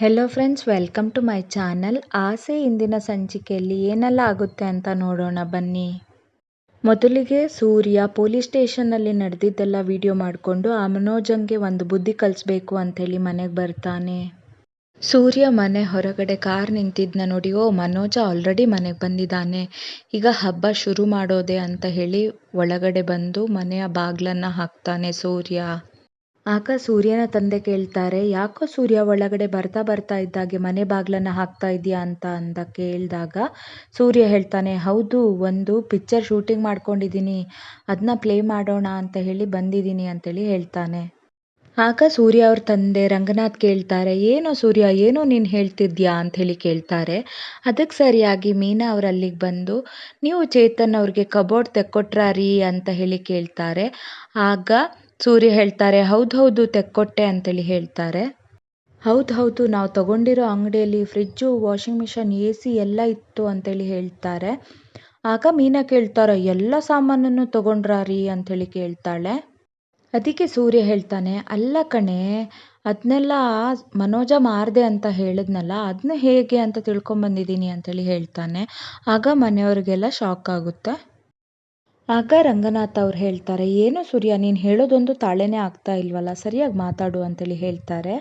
Hello friends welcome to my channel ಆಸೆ ಇಂದಿನ ಸಂಚಿಕೆಯಲ್ಲಿ ಏನೆಲ್ಲ ಆಗುತ್ತೆ ಅಂತ ನೋಡೋಣ, ಬನ್ನಿ. ಮೊದಲಿಗೆ ಸೂರ್ಯ ಪೊಲೀಸ್ ಸ್ಟೇಷನ್ನಲ್ಲಿ ನಡೆದಿದ್ದೆಲ್ಲ ವಿಡಿಯೋ ಮಾಡಿಕೊಂಡು ಆ ಮನೋಜಂಗೆ ಒಂದು ಬುದ್ಧಿ ಕಲಿಸ್ಬೇಕು ಅಂಥೇಳಿ ಮನೆಗೆ ಬರ್ತಾನೆ. ಸೂರ್ಯ ಮನೆ ಹೊರಗಡೆ ಕಾರ್ ನಿಂತಿದ್ನ ನೋಡಿ, ಓ ಮನೋಜ ಆಲ್ರೆಡಿ ಮನೆಗೆ ಬಂದಿದ್ದಾನೆ. ಈಗ ಹಬ್ಬ ಶುರು ಮಾಡೋದೆ ಅಂತ ಹೇಳಿ ಒಳಗಡೆ ಬಂದು ಮನೆಯ ಬಾಗ್ಲನ್ನು ಹಾಕ್ತಾನೆ ಸೂರ್ಯ. ಆಗ ಸೂರ್ಯನ ತಂದೆ ಕೇಳ್ತಾರೆ, ಯಾಕೋ ಸೂರ್ಯ ಒಳಗಡೆ ಬರ್ತಾ ಬರ್ತಾ ಇದ್ದಾಗೆ ಮನೆ ಬಾಗ್ಲನ್ನ ಹಾಕ್ತಾ ಇದೆಯಾ ಅಂತ ಅಂತ ಕೇಳಿದಾಗ ಸೂರ್ಯ ಹೇಳ್ತಾನೆ, ಹೌದು, ಒಂದು ಪಿಕ್ಚರ್ ಶೂಟಿಂಗ್ ಮಾಡ್ಕೊಂಡಿದ್ದೀನಿ ಅದನ್ನ ಪ್ಲೇ ಮಾಡೋಣ ಅಂತ ಹೇಳಿ ಬಂದಿದ್ದೀನಿ ಅಂತೇಳಿ ಹೇಳ್ತಾನೆ. ಆಗ ಸೂರ್ಯ ಅವ್ರ ತಂದೆ ರಂಗನಾಥ್ ಕೇಳ್ತಾರೆ, ಏನೋ ಸೂರ್ಯ, ಏನೋ ನೀನು ಹೇಳ್ತಿದ್ಯಾ? ಅಂತ ಹೇಳಿ ಕೇಳ್ತಾರೆ. ಅದಕ್ಕೆ ಸರಿಯಾಗಿ ಮೀನಾ ಅವ್ರು ಅಲ್ಲಿಗೆ ಬಂದು, ನೀವು ಚೇತನ್ ಅವ್ರಿಗೆ ಕಬೋರ್ಡ್ ತೆಕ್ಕೊಟ್ರಾ ರೀ ಅಂತ ಹೇಳಿ ಕೇಳ್ತಾರೆ. ಆಗ ಸೂರ್ಯ ಹೇಳ್ತಾರೆ, ಹೌದು ಹೌದು ತೆಕ್ಕೊಟ್ಟೆ ಅಂತೇಳಿ ಹೇಳ್ತಾರೆ. ಹೌದು ಹೌದು, ನಾವು ತಗೊಂಡಿರೋ ಅಂಗಡಿಯಲ್ಲಿ fridge, washing machine, A C ಎಲ್ಲ ಇತ್ತು ಅಂತೇಳಿ ಹೇಳ್ತಾರೆ. ಆಗ ಮೀನಾ ಕೇಳ್ತಾರೆ ಎಲ್ಲ ಸಾಮಾನನ್ನು ತಗೊಂಡ್ರಾ ರೀ? ಕೇಳ್ತಾಳೆ. ಅದಕ್ಕೆ ಸೂರ್ಯ ಹೇಳ್ತಾನೆ, ಅಲ್ಲ ಕಣೆ ಅದನ್ನೆಲ್ಲ ಮನೋಜ ಮಾರ್ದೆ ಅಂತ ಹೇಳಿದ್ನಲ್ಲ ಅದನ್ನ ಹೇಗೆ ಅಂತ ತಿಳ್ಕೊಂಬಂದಿದ್ದೀನಿ ಅಂತೇಳಿ ಹೇಳ್ತಾನೆ. ಆಗ ಮನೆಯವ್ರಿಗೆಲ್ಲ ಶಾಕ್ ಆಗುತ್ತೆ. ಆಗ ರಂಗನಾಥ್ ಅವ್ರು ಹೇಳ್ತಾರೆ, ಏನು ಸೂರ್ಯ, ನೀನು ಹೇಳೋದೊಂದು ತಾಳೆನೇ ಆಗ್ತಾ ಇಲ್ವಲ್ಲ, ಸರಿಯಾಗಿ ಮಾತಾಡು ಅಂತೇಳಿ ಹೇಳ್ತಾರೆ.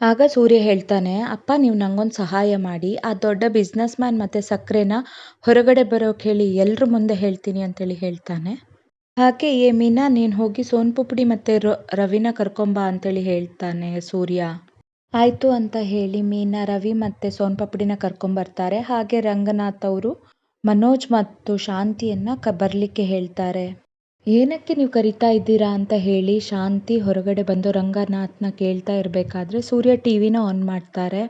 ಆಗ ಸೂರ್ಯ ಹೇಳ್ತಾನೆ, ಅಪ್ಪ, ನೀವು ನಂಗೊಂದು ಸಹಾಯ ಮಾಡಿ, ಆ ದೊಡ್ಡ ಬಿಸ್ನೆಸ್ ಮ್ಯಾನ್ ಮತ್ತು ಸಕ್ಕರೆನ ಹೊರಗಡೆ ಬರೋಕೆ ಹೇಳಿ ಎಲ್ಲರ ಮುಂದೆ ಹೇಳ್ತೀನಿ ಅಂತೇಳಿ ಹೇಳ್ತಾನೆ. ಹಾಗೆ, ಏ ಮೀನಾ, ನೀನು ಹೋಗಿ ಸೋನ್ಪುಪುಡಿ ಮತ್ತು ರವಿನ ಕರ್ಕೊಂಬ ಅಂತೇಳಿ ಹೇಳ್ತಾನೆ ಸೂರ್ಯ. ಆಯಿತು ಅಂತ ಹೇಳಿ ಮೀನಾ, ರವಿ ಮತ್ತು ಸೋನ್ಪಪುಡಿನ ಕರ್ಕೊಂಬರ್ತಾರೆ. ಹಾಗೆ ರಂಗನಾಥ್ ಅವರು ಮನೋಜ್ ಮತ್ತು ಶಾಂತಿಯನ್ನ ಕ, ಬರಲಿಕ್ಕೆ ಹೇಳ್ತಾರೆ. ಏನಕ್ಕೆ ನೀವು ಕರಿತಾ ಇದ್ದೀರಾ ಅಂತ ಹೇಳಿ ಶಾಂತಿ ಹೊರಗಡೆ ಬಂದು ರಂಗನಾಥ್ನ ಕೇಳ್ತಾ ಇರಬೇಕಾದ್ರೆ ಸೂರ್ಯ ಟಿ ವಿನ ಆನ್ ಮಾಡ್ತಾರೆ.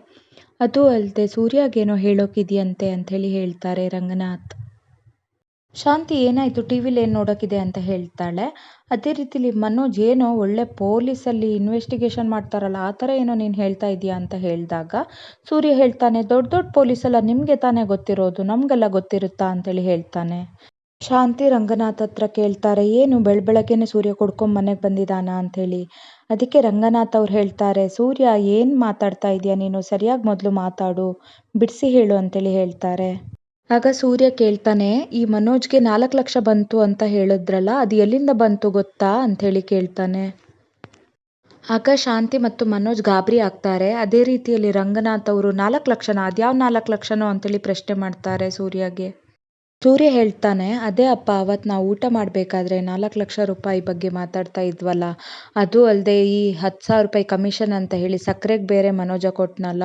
ಅದು ಅಲ್ಲದೆ ಸೂರ್ಯಗೇನೋ ಹೇಳೋಕಿದೆಯಂತೆ ಅಂಥೇಳಿ ಹೇಳ್ತಾರೆ ರಂಗನಾಥ್. ಶಾಂತಿ ಏನಾಯಿತು? ಟಿ ವಿಲಿ ಏನು ನೋಡೋಕ್ಕಿದೆ ಅಂತ ಹೇಳ್ತಾಳೆ. ಅದೇ ರೀತಿಲಿ ಮನೋಜ್ ಏನೋ ಒಳ್ಳೆ ಪೊಲೀಸಲ್ಲಿ ಇನ್ವೆಸ್ಟಿಗೇಷನ್ ಮಾಡ್ತಾರಲ್ಲ, ಆ ಥರ ಏನೋ ನೀನು ಹೇಳ್ತಾ ಇದೀಯಾ ಅಂತ ಹೇಳಿದಾಗ, ಸೂರ್ಯ ಹೇಳ್ತಾನೆ, ದೊಡ್ಡ ದೊಡ್ಡ ಪೊಲೀಸೆಲ್ಲ ನಿಮಗೆ ತಾನೇ ಗೊತ್ತಿರೋದು, ನಮಗೆಲ್ಲ ಗೊತ್ತಿರುತ್ತಾ? ಅಂತೇಳಿ ಹೇಳ್ತಾನೆ. ಶಾಂತಿ ರಂಗನಾಥ್ ಹತ್ರ ಕೇಳ್ತಾರೆ, ಏನು ಬೆಳಬೆಳಗ್ಗೆನೆ ಸೂರ್ಯ ಕೊಡ್ಕೊಂಡು ಮನೆಗೆ ಬಂದಿದ್ದಾನ ಅಂಥೇಳಿ ಅದಕ್ಕೆ ರಂಗನಾಥ್ ಅವ್ರು ಹೇಳ್ತಾರೆ, ಸೂರ್ಯ, ಏನು ಮಾತಾಡ್ತಾ ಇದೆಯಾ ನೀನು? ಸರಿಯಾಗಿ ಮೊದಲು ಮಾತಾಡು, ಬಿಡಿಸಿ ಹೇಳು, ಅಂತೇಳಿ ಹೇಳ್ತಾರೆ. ಆಗ ಸೂರ್ಯ ಕೇಳ್ತಾನೆ, ಈ ಮನೋಜ್ಗೆ ನಾಲ್ಕು ಲಕ್ಷ ಬಂತು ಅಂತ ಹೇಳಿದ್ರಲ್ಲ, ಅದು ಎಲ್ಲಿಂದ ಬಂತು ಗೊತ್ತಾ? ಅಂತ ಹೇಳಿ ಕೇಳ್ತಾನೆ. ಆಗ ಶಾಂತಿ ಮತ್ತು ಮನೋಜ್ ಗಾಬರಿ ಆಗ್ತಾರೆ. ಅದೇ ರೀತಿಯಲ್ಲಿ ರಂಗನಾಥ್ ಅವರು, ನಾಲ್ಕು ಲಕ್ಷನ? ಅದ್ಯಾವ ನಾಲ್ಕು ಲಕ್ಷನೋ? ಅಂತೇಳಿ ಪ್ರಶ್ನೆ ಮಾಡ್ತಾರೆ ಸೂರ್ಯಗೆ. ಸೂರ್ಯ ಹೇಳ್ತಾನೆ, ಅದೇ ಅಪ್ಪ ಅವತ್ತು ನಾವು ಊಟ ಮಾಡಬೇಕಾದ್ರೆ ನಾಲ್ಕು ಲಕ್ಷ ರೂಪಾಯಿ ಬಗ್ಗೆ ಮಾತಾಡ್ತಾ ಇದ್ವಲ್ಲ, ಅದು ಅಲ್ಲದೆ ಈ ಹತ್ತು ಸಾವಿರ ರೂಪಾಯಿ ಕಮಿಷನ್ ಅಂತ ಹೇಳಿ ಸಕ್ಕರೆಗೆ ಬೇರೆ ಮನೋಜ ಕೊಟ್ಟನಲ್ಲ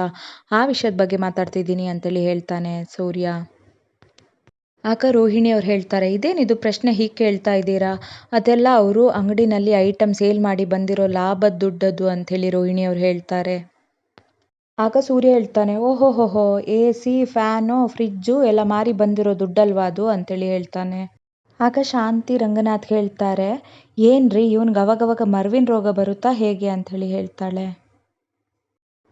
ಆ ವಿಷಯದ ಬಗ್ಗೆ ಮಾತಾಡ್ತಿದ್ದೀನಿ ಅಂತೇಳಿ ಹೇಳ್ತಾನೆ ಸೂರ್ಯ. ಆಗ ರೋಹಿಣಿ ಅವ್ರು ಹೇಳ್ತಾರೆ ಇದೇನಿದು ಪ್ರಶ್ನೆ ಹೀಗೆ ಕೇಳ್ತಾ ಇದ್ದೀರಾ? ಅದೆಲ್ಲ ಅವರು ಅಂಗಡಿನಲ್ಲಿ ಐಟಮ್ ಸೇಲ್ ಮಾಡಿ ಬಂದಿರೋ ಲಾಭದ ದುಡ್ಡದು ಅಂಥೇಳಿ ರೋಹಿಣಿ ಅವ್ರು ಹೇಳ್ತಾರೆ. ಆಗ ಸೂರ್ಯ ಹೇಳ್ತಾನೆ, ಓಹೋ ಹೋ ಎ ಸಿ, ಫ್ಯಾನು, ಫ್ರಿಜ್ಜು ಎಲ್ಲ ಮಾರಿ ಬಂದಿರೋ ದುಡ್ಡಲ್ವಾ ಅದು? ಅಂತೇಳಿ ಹೇಳ್ತಾನೆ. ಆಗ ಶಾಂತಿ ರಂಗನಾಥ್ ಹೇಳ್ತಾರೆ, ಏನ್ರಿ ಇವನ್ಗೆ ಅವಾಗವಾಗ ಮರ್ವಿನ ರೋಗ ಬರುತ್ತಾ ಹೇಗೆ? ಅಂಥೇಳಿ ಹೇಳ್ತಾಳೆ.